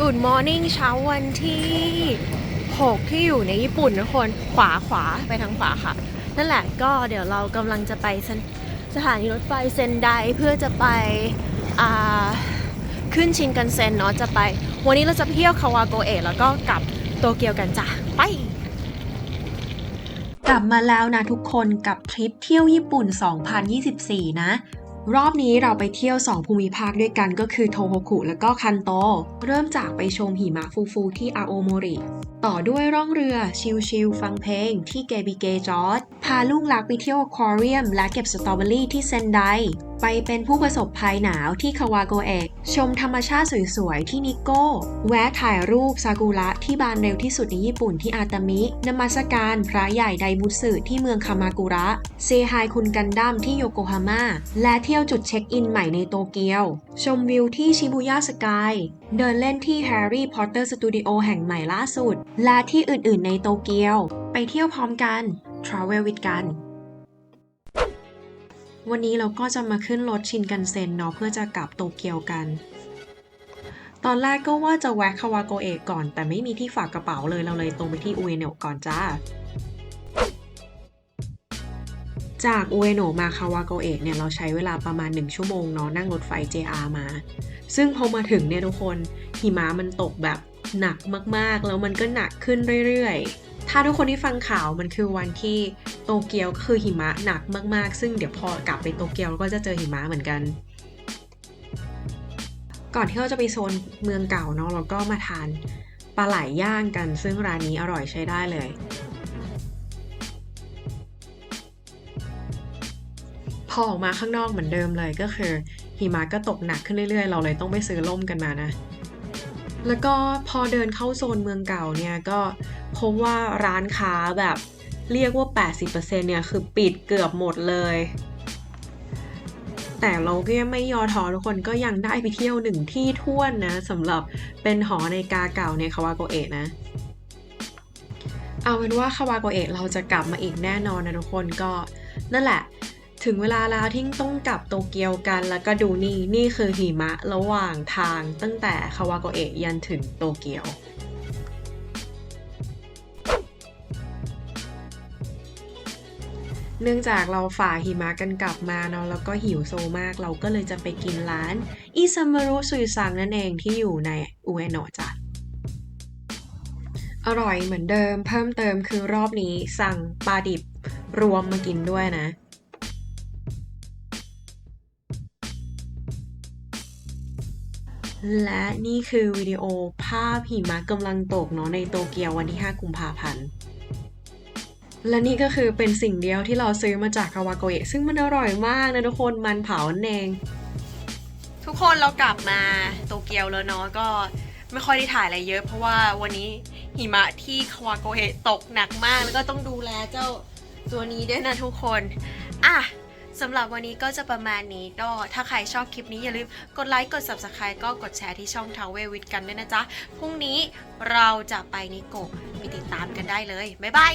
Good Morning เช้าวันที่ 6 ที่อยู่ในญี่ปุ่นนะคนขวาขวาไปทางขวาค่ะ นั่นแหละก็เดี๋ยวเรากำลังจะไปสถานีรถไฟเซนไดเพื่อจะไปขึ้นชินกันเซ็นเนาะจะไป วันนี้เราจะเที่ยวคาวาโกเอะแล้วก็กลับโตเกียวกันจ้ะไปกลับมาแล้วนะทุกคนกับทริปเที่ยวญี่ปุ่น 2024 นะ รอบนี้เราไปเที่ยว 2 ภูมิภาคด้วยกันก็คือโทโฮคุและก็คันโต เริ่มจากไปชมหิมะฟูๆที่อาโอโมริ ต่อด้วยร่องเรือชิลๆฟังเพลงที่เกบิเกจอร์ดพาลูกหลักไปเที่ยวอควาเรียมและเก็บสตรอเบอรี่ที่เซนได ไปเป็นผู้ประสบภัยหนาวที่คาวาโกเอะชมธรรมชาติสวยๆ ที่นิโก้ แวะถ่ายรูปซากุระที่บานเร็วที่สุดในญี่ปุ่นที่อาตามิ นมัสการพระใหญ่ไดบุสึที่เมืองคามากุระ เซฮายคุณกันดั้มที่โยโกฮาม่า และเที่ยวจุดเช็คอินใหม่ในโตเกียว ชมวิวที่ชิบุย่าสกาย เดินเล่นที่แฮร์รี่พอตเตอร์สตูดิโอแห่งใหม่ล่าสุด และที่อื่นๆ ในโตเกียว ไปเที่ยวพร้อมกัน Travel with กัน วันนี้เราก็จะมาขึ้นรถชินกันเซ็นเนาะเพื่อจะกลับโตเกียวกัน ตอนแรกก็ว่าจะแวะคาวาโกเอะก่อน แต่ไม่มีที่ฝากกระเป๋าเลยเราเลยตรงไปที่อุเอโนะก่อนจ้า จากอุเอโนะมาคาวาโกเอะเนี่ยเราใช้เวลาประมาณ 1 ชั่วโมงเนาะนั่งรถไฟ JR มา ซึ่งพอมาถึงเนี่ยทุกคนหิมะมันตกแบบหนักมากๆ แล้วมันก็หนักขึ้นเรื่อยๆ ถ้าทุกคนที่ฟังข่าวมันคือวันที่โตเกียวก็คือหิมะหนักมากๆ ซึ่งเดี๋ยวพอกลับไปโตเกียวเราก็จะเจอหิมะเหมือนกัน ก่อนที่เราจะไปโซนเมืองเก่าเนาะเราก็มาทานปลาไหลย่างกัน ซึ่งร้านนี้อร่อยใช้ได้เลย พอออกมาข้างนอกเหมือนเดิมเลยก็คือหิมะก็ตกหนักขึ้นเรื่อยๆ เราเลยต้องไปซื้อร่มกันมานะ แล้วก็พอเดินเข้าโซนเมืองเก่าเนี่ยก็พบว่าร้านค้าแบบเรียกว่า 80%เนี่ยคือปิดเกือบหมดเลย แต่เราก็ยังไม่ย่อท้อทุกคนก็ยังได้ไปเที่ยวหนึ่งที่ท่วนนะสำหรับเป็นหอในกาเก่าในคาวาโกเอะนะ เอาเป็นว่าคาวาโกเอะเราจะกลับมาอีกแน่นอนนะทุกคนก็นั่นแหละ ถึงเวลาแล้วที่ต้องกลับโตเกียวกันแล้วก็ดูนี่ นี่คือหิมะระหว่างทางตั้งแต่คาวาโกเอะยันถึงโตเกียวเนื่องจากเราฝ่าหิมะกันกลับมาเนาะแล้วก็หิวโซมากเราก็เลยจะไปกินร้านอิซามารุซุยซังนั่นเองที่อยู่ในอุเอโนะจ้ะอร่อยเหมือนเดิมเพิ่มเติมคือรอบนี้สั่งปลาดิบรวมมากินด้วยนะ และนี่คือวิดีโอภาพหิมะกำลังตกเนาะในโตเกียววันที่ 5 กุมภาพันธ์ และนี่ก็คือเป็นสิ่งเดียวที่เราซื้อมาจากคาวาโกเอะซึ่งมันอร่อยมากนะทุกคนมันเผานั่นเอง ทุกคนเรากลับมาโตเกียวแล้วเนาะก็ไม่ค่อยได้ถ่ายอะไรเยอะ เพราะว่าวันนี้หิมะที่คาวาโกเอะตกหนักมากแล้วก็ต้องดูแลเจ้าตัวนี้ด้วยนะทุกคน อะ สำหรับวันนี้ก็จะประมาณนี้ก็ถ้าใครชอบคลิปนี้อย่าลืมกดไลค์กด subscribe ก็กดแชร์ที่ช่องทาวเววิดกันด้วยนะจ๊ะ พรุ่งนี้เราจะไปนิโกะไปติดตามกันได้เลย บ๊ายบาย